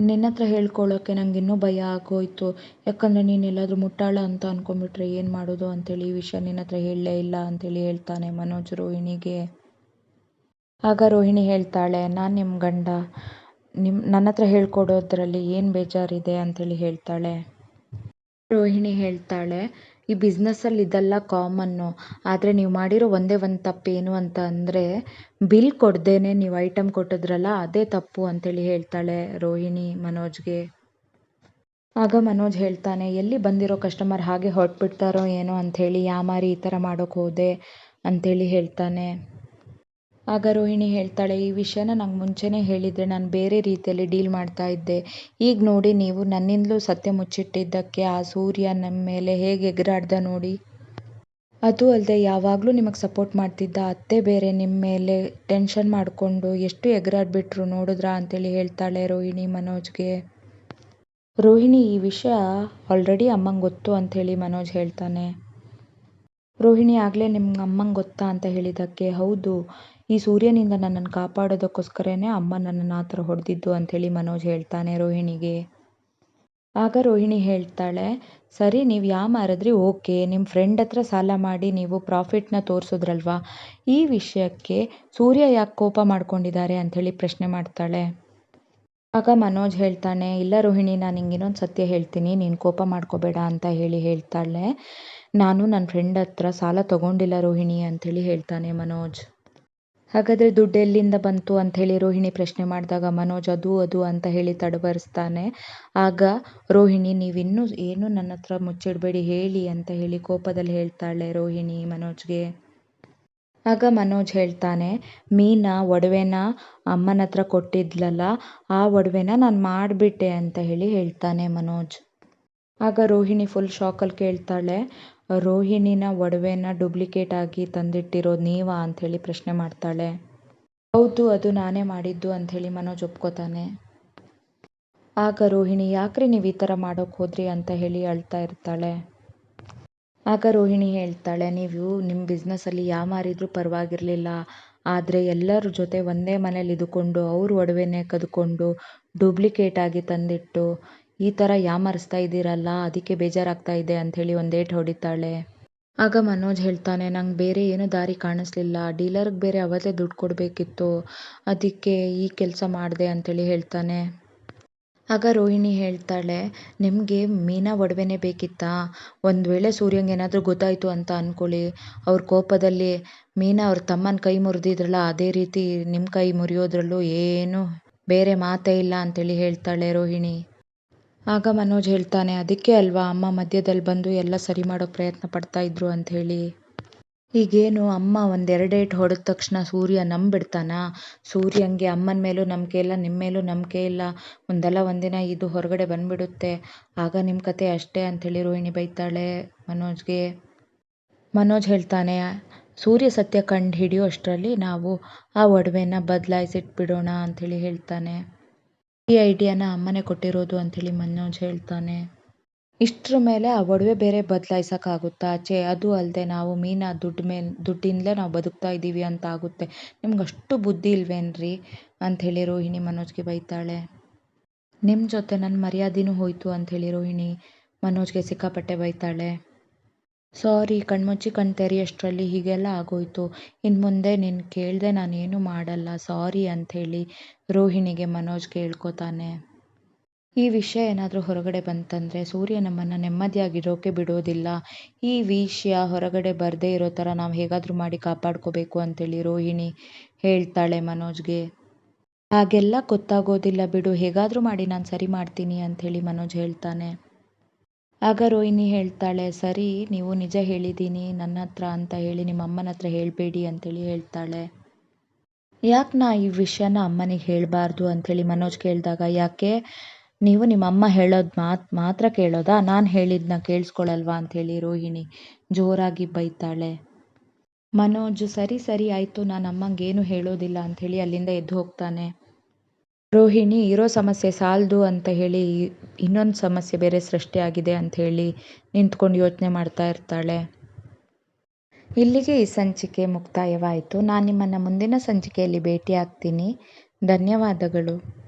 ನಿನ್ನ ಹತ್ರ ಹೇಳ್ಕೊಳ್ಳೋಕ್ಕೆ ನಂಗೆ ಇನ್ನೂ ಭಯ ಆಗೋಯ್ತು. ಯಾಕಂದರೆ ನೀನು ಎಲ್ಲಾದರೂ ಮುಟ್ಟಾಳ ಅಂತ ಅಂದ್ಕೊಂಬಿಟ್ರೆ ಏನು ಮಾಡೋದು ಅಂತೇಳಿ ಈ ವಿಷಯ ನಿನ್ನ ಹತ್ರ ಹೇಳಲೇ ಇಲ್ಲ ಅಂತೇಳಿ ಹೇಳ್ತಾನೆ ಮನೋಜ್ ರೋಹಿಣಿಗೆ. ಆಗ ರೋಹಿಣಿ ಹೇಳ್ತಾಳೆ, ನಾನು ನಿಮ್ಮ ಗಂಡ. ನಿಮ್ಮ ನನ್ನ ಹತ್ರ ಹೇಳ್ಕೊಡೋದ್ರಲ್ಲಿ ಏನು ಬೇಜಾರಿದೆ ಅಂತೇಳಿ ಹೇಳ್ತಾಳೆ. ರೋಹಿಣಿ ಹೇಳ್ತಾಳೆ, ಈ ಬಿಸ್ನೆಸ್ಸಲ್ಲಿ ಇದೆಲ್ಲ ಕಾಮನ್ನು ಆದರೆ ನೀವು ಮಾಡಿರೋ ಒಂದೇ ಒಂದು ತಪ್ಪೇನು ಅಂತ ಅಂದರೆ ಬಿಲ್ ಕೊಡ್ದೇನೆ ನೀವು ಐಟಮ್ ಕೊಟ್ಟಿದ್ರಲ್ಲ ಅದೇ ತಪ್ಪು ಅಂತೇಳಿ ಹೇಳ್ತಾಳೆ ರೋಹಿಣಿ ಮನೋಜ್ಗೆ. ಆಗ ಮನೋಜ್ ಹೇಳ್ತಾನೆ, ಎಲ್ಲಿ ಬಂದಿರೋ ಕಸ್ಟಮರ್ ಹಾಗೆ ಹೊರಟ್ಬಿಡ್ತಾರೋ ಏನೋ ಅಂಥೇಳಿ ಯಾಮಾರಿ ಈ ಥರ ಮಾಡೋಕ್ಕೆ ಹೋದೆ ಅಂಥೇಳಿ ಹೇಳ್ತಾನೆ. ಆಗ ರೋಹಿಣಿ ಹೇಳ್ತಾಳೆ, ಈ ವಿಷಯನ ನಂಗೆ ಮುಂಚೆನೇ ಹೇಳಿದರೆ ನಾನು ಬೇರೆ ರೀತಿಯಲ್ಲಿ ಡೀಲ್ ಮಾಡ್ತಾ ಇದ್ದೆ. ಈಗ ನೋಡಿ ನೀವು ನನ್ನಿಂದಲೂ ಸತ್ಯ ಮುಚ್ಚಿಟ್ಟಿದ್ದಕ್ಕೆ ಆ ಸೂರ್ಯ ನಮ್ಮ ಮೇಲೆ ಹೇಗೆ ಎಗರಾಡ್ದ ನೋಡಿ? ಅದು ಅಲ್ಲದೆ ಯಾವಾಗಲೂ ನಿಮಗೆ ಸಪೋರ್ಟ್ ಮಾಡ್ತಿದ್ದ ಅತ್ತೆ ಬೇರೆ ನಿಮ್ಮ ಮೇಲೆ ಟೆನ್ಷನ್ ಮಾಡಿಕೊಂಡು ಎಷ್ಟು ಎಗರಾಡ್ಬಿಟ್ರು ನೋಡಿದ್ರಾ? ಅಂತೇಳಿ ಹೇಳ್ತಾಳೆ ರೋಹಿಣಿ ಮನೋಜ್ಗೆ. ರೋಹಿಣಿ, ಈ ವಿಷಯ ಆಲ್ರೆಡಿ ಅಮ್ಮಂಗೆ ಗೊತ್ತು ಅಂಥೇಳಿ ಮನೋಜ್ ಹೇಳ್ತಾನೆ. ರೋಹಿಣಿ, ಆಗಲೇ ನಿಮ್ಮ ಅಮ್ಮಂಗೆ ಗೊತ್ತಾ? ಅಂತ ಹೇಳಿದ್ದಕ್ಕೆ, ಹೌದು. ಈ ಸೂರ್ಯನಿಂದ ನನ್ನನ್ನು ಕಾಪಾಡೋದಕ್ಕೋಸ್ಕರನೇ ಅಮ್ಮ ನನ್ನನ್ನು ಆ ಥರ ಹೊಡೆದಿದ್ದು ಅಂಥೇಳಿ ಮನೋಜ್ ಹೇಳ್ತಾನೆ ರೋಹಿಣಿಗೆ. ಆಗ ರೋಹಿಣಿ ಹೇಳ್ತಾಳೆ, ಸರಿ, ನೀವು ಯಾ ಮಾರಿದ್ರಿ, ಓಕೆ. ನಿಮ್ಮ ಫ್ರೆಂಡ್ ಹತ್ರ ಸಾಲ ಮಾಡಿ ನೀವು ಪ್ರಾಫಿಟ್ನ ತೋರಿಸಿದ್ರಲ್ವಾ? ಈ ವಿಷಯಕ್ಕೆ ಸೂರ್ಯ ಯಾಕೆ ಕೋಪ ಮಾಡ್ಕೊಂಡಿದ್ದಾರೆ ಅಂಥೇಳಿ ಪ್ರಶ್ನೆ ಮಾಡ್ತಾಳೆ. ಆಗ ಮನೋಜ್ ಹೇಳ್ತಾನೆ, ಇಲ್ಲ ರೋಹಿಣಿ, ನಾನು ಹಿಂಗೆ ಇನ್ನೊಂದು ಸತ್ಯ ಹೇಳ್ತೀನಿ. ನೀನು ಕೋಪ ಮಾಡ್ಕೋಬೇಡ ಅಂತ ಹೇಳಿ ಹೇಳ್ತಾಳೆ. ನಾನು ನನ್ನ ಫ್ರೆಂಡ್ ಹತ್ರ ಸಾಲ ತೊಗೊಂಡಿಲ್ಲ ರೋಹಿಣಿ ಅಂಥೇಳಿ ಹೇಳ್ತಾನೆ ಮನೋಜ್. ಹಾಗಾದರೆ ದುಡ್ಡು ಎಲ್ಲಿಂದ ಬಂತು ಅಂತ ಹೇಳಿ ರೋಹಿಣಿ ಪ್ರಶ್ನೆ ಮಾಡಿದಾಗ, ಮನೋಜ್, ಅದು ಅದು ಅಂತ ಹೇಳಿ ತಡವರಿಸ್ತಾನೆ. ಆಗ ರೋಹಿಣಿ, ನೀವಿನ್ನೂ ಏನು ನನ್ನ ಹತ್ರ ಮುಚ್ಚಿಡಬೇಡಿ, ಹೇಳಿ ಅಂತ ಹೇಳಿ ಕೋಪದಲ್ಲಿ ಹೇಳ್ತಾಳೆ ರೋಹಿಣಿ ಮನೋಜ್ಗೆ. ಆಗ ಮನೋಜ್ ಹೇಳ್ತಾನೆ, ಮೀನಾ, ಒಡವೆನ ಅಮ್ಮನ ಹತ್ರ ಕೊಟ್ಟಿದ್ಲಲ್ಲ, ಆ ಒಡವೆನ ನಾನು ಮಾಡಿಬಿಟ್ಟೆ ಅಂತ ಹೇಳಿ ಹೇಳ್ತಾನೆ ಮನೋಜ್. ಆಗ ರೋಹಿಣಿ ಫುಲ್ ಶಾಕಲ್ಲಿ ಕೇಳ್ತಾಳೆ ರೋಹಿಣಿನ ಒಡವೆನ ಡೂಪ್ಲಿಕೇಟ್ ಆಗಿ ತಂದಿಟ್ಟಿರೋದು ನೀವಾ ಹೇಳಿ ಪ್ರಶ್ನೆ ಮಾಡ್ತಾಳೆ. ಹೌದು, ಅದು ನಾನೇ ಮಾಡಿದ್ದು ಅಂತ ಹೇಳಿ ಮನೋಜ್ ಒಪ್ಕೋತಾನೆ. ಆಗ ರೋಹಿಣಿ, ಯಾಕ್ರಿ ನೀವು ಈ ಥರ ಮಾಡೋಕ್ಕೆ ಹೋದ್ರಿ ಅಂತ ಹೇಳಿ ಅಳ್ತಾ ಇರ್ತಾಳೆ. ಆಗ ರೋಹಿಣಿ ಹೇಳ್ತಾಳೆ, ನೀವು ನಿಮ್ಮ ಬಿಸ್ನೆಸ್ಸಲ್ಲಿ ಯಾವ ಮಾರಿದ್ರೂ ಪರವಾಗಿರಲಿಲ್ಲ. ಆದರೆ ಎಲ್ಲರ ಜೊತೆ ಒಂದೇ ಮನೇಲಿ ಇದ್ದುಕೊಂಡು ಅವ್ರ ಒಡವೆನೇ ಕದ್ಕೊಂಡು ಡೂಪ್ಲಿಕೇಟ್ ಆಗಿ ತಂದಿಟ್ಟು ಈ ಥರ ಯಾಮಾರಿಸ್ತಾ ಇದ್ದೀರಲ್ಲ, ಅದಕ್ಕೆ ಬೇಜಾರಾಗ್ತಾ ಇದೆ ಅಂಥೇಳಿ ಒಂದೇಟು ಹೊಡಿತಾಳೆ. ಆಗ ಮನೋಜ್ ಹೇಳ್ತಾನೆ, ನಂಗೆ ಬೇರೆ ಏನೂ ದಾರಿ ಕಾಣಿಸ್ಲಿಲ್ಲ. ಡೀಲರ್ಗೆ ಬೇರೆ ಅವತ್ತೇ ದುಡ್ಡು ಕೊಡಬೇಕಿತ್ತು. ಅದಕ್ಕೆ ಈ ಕೆಲಸ ಮಾಡಿದೆ ಅಂಥೇಳಿ ಹೇಳ್ತಾನೆ. ಆಗ ರೋಹಿಣಿ ಹೇಳ್ತಾಳೆ, ನಿಮಗೆ ಮೀನಾ ಒಡವೆನೇ ಬೇಕಿತ್ತಾ? ಒಂದು ವೇಳೆ ಸೂರ್ಯಂಗೆ ಏನಾದರೂ ಗೊತ್ತಾಯಿತು ಅಂತ ಅಂದ್ಕೊಳ್ಳಿ ಅವ್ರ ಕೋಪದಲ್ಲಿ ಮೀನಾ ಅವ್ರ ತಮ್ಮನ ಕೈ ಮುರಿದಿದ್ರಲ್ಲ, ಅದೇ ರೀತಿ ನಿಮ್ಮ ಕೈ ಮುರಿಯೋದ್ರಲ್ಲೂ ಏನು ಬೇರೆ ಮಾತೇ ಇಲ್ಲ ಅಂತೇಳಿ ಹೇಳ್ತಾಳೆ ರೋಹಿಣಿ. ಆಗ ಮನೋಜ್ ಹೇಳ್ತಾನೆ, ಅದಕ್ಕೆ ಅಲ್ವಾ ಅಮ್ಮ ಮಧ್ಯದಲ್ಲಿ ಬಂದು ಎಲ್ಲ ಸರಿ ಮಾಡೋಕೆ ಪ್ರಯತ್ನ ಪಡ್ತಾ ಇದ್ರು? ಅಂಥೇಳಿ ಈಗೇನು ಅಮ್ಮ ಒಂದೆರಡೇಟು ಹೊಡೆದ ತಕ್ಷಣ ಸೂರ್ಯ ನಂಬಿಡ್ತಾನಾ? ಸೂರ್ಯಂಗೆ ಅಮ್ಮನ ಮೇಲೂ ನಂಬಿಕೆ ಇಲ್ಲ ನಿಮ್ಮ ಮೇಲೂ ನಂಬಿಕೆ ಇಲ್ಲ. ಒಂದಲ್ಲ ಒಂದಿನ ಇದು ಹೊರಗಡೆ ಬಂದುಬಿಡುತ್ತೆ. ಆಗ ನಿಮ್ಮ ಕತೆ ಅಷ್ಟೇ ಅಂಥೇಳಿ ರೋಹಿಣಿ ಬೈತಾಳೆ ಮನೋಜ್ಗೆ. ಮನೋಜ್ ಹೇಳ್ತಾನೆ, ಸೂರ್ಯ ಸತ್ಯ ಕಂಡು ಹಿಡಿಯೋ ಅಷ್ಟರಲ್ಲಿ ನಾವು ಆ ಒಡವೆನ ಬದಲಾಯಿಸಿಟ್ಬಿಡೋಣ ಅಂಥೇಳಿ ಹೇಳ್ತಾನೆ. ಈ ಐಡಿಯಾನ ಅಮ್ಮನೇ ಕೊಟ್ಟಿರೋದು ಅಂಥೇಳಿ ಮನೋಜ್ ಹೇಳ್ತಾನೆ. ಇಷ್ಟರ ಮೇಲೆ ಆ ಒಡವೆ ಬೇರೆ ಬದಲಾಯಿಸೋಕ್ಕಾಗುತ್ತಾ? ಛೇ, ಅದು ಅಲ್ಲದೆ ನಾವು ಮೀನಾ ದುಡ್ಡು ಮೇಲೆ, ದುಡ್ಡಿಂದಲೇ ನಾವು ಬದುಕ್ತಾ ಇದ್ದೀವಿ ಅಂತ ಆಗುತ್ತೆ. ನಿಮ್ಗೆ ಅಷ್ಟು ಬುದ್ಧಿ ಇಲ್ವೇನ್ರಿ? ಅಂಥೇಳಿ ರೋಹಿಣಿ ಮನೋಜ್ಗೆ ಬೈತಾಳೆ. ನಿಮ್ಮ ಜೊತೆ ನನ್ನ ಮರ್ಯಾದೆನೂ ಹೋಯಿತು ಅಂಥೇಳಿ ರೋಹಿಣಿ ಮನೋಜ್ಗೆ ಸಿಕ್ಕಾಪಟ್ಟೆ ಬೈತಾಳೆ. ಸಾರಿ, ಕಣ್ಮುಚ್ಚಿ ಕಣ್ಣು ತೆರೆಯೋಷ್ಟರಲ್ಲಿ ಹೀಗೆಲ್ಲ ಆಗೋಯ್ತು. ಇನ್ನು ಮುಂದೆ ನೀನು ಕೇಳದೆ ನಾನೇನು ಮಾಡಲ್ಲ, ಸಾರಿ ಅಂಥೇಳಿ ರೋಹಿಣಿಗೆ ಮನೋಜ್ ಕೇಳ್ಕೊತಾನೆ. ಈ ವಿಷಯ ಏನಾದರೂ ಹೊರಗಡೆ ಬಂತಂದರೆ ಸೂರ್ಯ ನಮ್ಮನ್ನು ನೆಮ್ಮದಿಯಾಗಿರೋಕೆ ಬಿಡೋದಿಲ್ಲ. ಈ ವಿಷಯ ಹೊರಗಡೆ ಬರದೇ ಇರೋ ಥರ ನಾವು ಹೇಗಾದರೂ ಮಾಡಿ ಕಾಪಾಡ್ಕೋಬೇಕು ಅಂತೇಳಿ ರೋಹಿಣಿ ಹೇಳ್ತಾಳೆ ಮನೋಜ್ಗೆ. ಹಾಗೆಲ್ಲ ಗೊತ್ತಾಗೋದಿಲ್ಲ ಬಿಡು, ಹೇಗಾದರೂ ಮಾಡಿ ನಾನು ಸರಿ ಮಾಡ್ತೀನಿ ಅಂಥೇಳಿ ಮನೋಜ್ ಹೇಳ್ತಾನೆ. ಆಗ ರೋಹಿಣಿ ಹೇಳ್ತಾಳೆ, ಸರಿ, ನೀವು ನಿಜ ಹೇಳಿದ್ದೀನಿ ನನ್ನ ಹತ್ರ ಅಂತ ಹೇಳಿ, ನಿಮ್ಮ ಅಮ್ಮನ ಹತ್ರ ಹೇಳಬೇಡಿ ಅಂತೇಳಿ ಹೇಳ್ತಾಳೆ. ಯಾಕೆ ನಾ ಈ ವಿಷಯನ ಅಮ್ಮನಿಗೆ ಹೇಳಬಾರ್ದು? ಅಂಥೇಳಿ ಮನೋಜ್ ಕೇಳಿದಾಗ, ಯಾಕೆ? ನೀವು ನಿಮ್ಮ ಅಮ್ಮ ಹೇಳೋದು ಮಾತು, ಮಾತ್ರ ಕೇಳೋದಾ? ನಾನು ಹೇಳಿದ್ನ ಕೇಳಿಸ್ಕೊಳಲ್ವಾ? ಅಂಥೇಳಿ ರೋಹಿಣಿ ಜೋರಾಗಿ ಬೈತಾಳೆ. ಮನೋಜ್, ಸರಿ ಸರಿ, ಆಯಿತು, ನಾನು ಅಮ್ಮಂಗೆ ಏನು ಹೇಳೋದಿಲ್ಲ ಅಂಥೇಳಿ ಅಲ್ಲಿಂದ ಎದ್ದು ಹೋಗ್ತಾನೆ. ರೋಹಿಣಿ, ಇರೋ ಸಮಸ್ಯೆ ಸಾಲದು ಅಂತ ಹೇಳಿ, ಇನ್ನೊಂದು ಸಮಸ್ಯೆ ಬೇರೆ ಸೃಷ್ಟಿಯಾಗಿದೆ ಅಂತ ಹೇಳಿ ನಿಂತ್ಕೊಂಡು ಯೋಚನೆ ಮಾಡ್ತಾ ಇರ್ತಾಳೆ. ಇಲ್ಲಿಗೆ ಈ ಸಂಚಿಕೆ ಮುಕ್ತಾಯವಾಯಿತು. ನಾನು ನಿಮ್ಮನ್ನು ಮುಂದಿನ ಸಂಚಿಕೆಯಲ್ಲಿ ಭೇಟಿಯಾಗ್ತೀನಿ. ಧನ್ಯವಾದಗಳು.